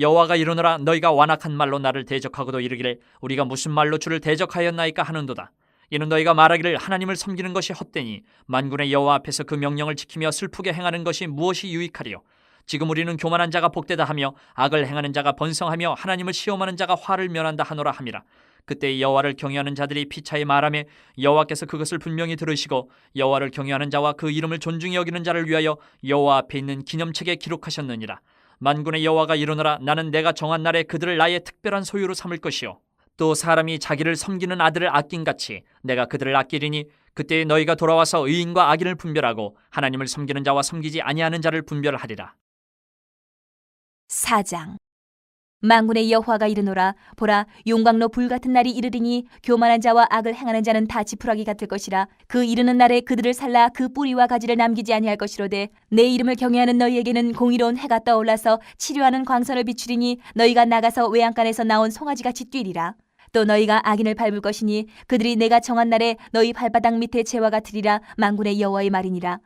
여호와가 이르노라 너희가 완악한 말로 나를 대적하고도 이르기를 우리가 무슨 말로 주를 대적하였나이까 하는도다. 이는 너희가 말하기를 하나님을 섬기는 것이 헛되니 만군의 여호와 앞에서 그 명령을 지키며 슬프게 행하는 것이 무엇이 유익하리요? 지금 우리는 교만한 자가 복되다 하며 악을 행하는 자가 번성하며 하나님을 시험하는 자가 화를 면한다 하노라 함이라. 그때 여호와를 경외하는 자들이 피차에 말하며 여호와께서 그것을 분명히 들으시고 여호와를 경외하는 자와 그 이름을 존중히 여기는 자를 위하여 여호와 앞에 있는 기념책에 기록하셨느니라 만군의 여호와가 이르노라 나는 내가 정한 날에 그들을 나의 특별한 소유로 삼을 것이요. 또 사람이 자기를 섬기는 아들을 아낀 같이 내가 그들을 아끼리니 그때 너희가 돌아와서 의인과 악인을 분별하고 하나님을 섬기는 자와 섬기지 아니하는 자를 분별하리라. 4장 만군의 여호와가 이르노라 보라 용광로 불 같은 날이 이르리니 교만한 자와 악을 행하는 자는 다 지푸라기 같을 것이라. 그 이르는 날에 그들을 살라 그 뿌리와 가지를 남기지 아니할 것이로되 내 이름을 경외하는 너희에게는 공의로운 해가 떠올라서 치료하는 광선을 비추리니 너희가 나가서 외양간에서 나온 송아지같이 뛰리라. 또 너희가 악인을 밟을 것이니 그들이 내가 정한 날에 너희 발바닥 밑에 재와 같으리라. 만군의 여호와의 말이니라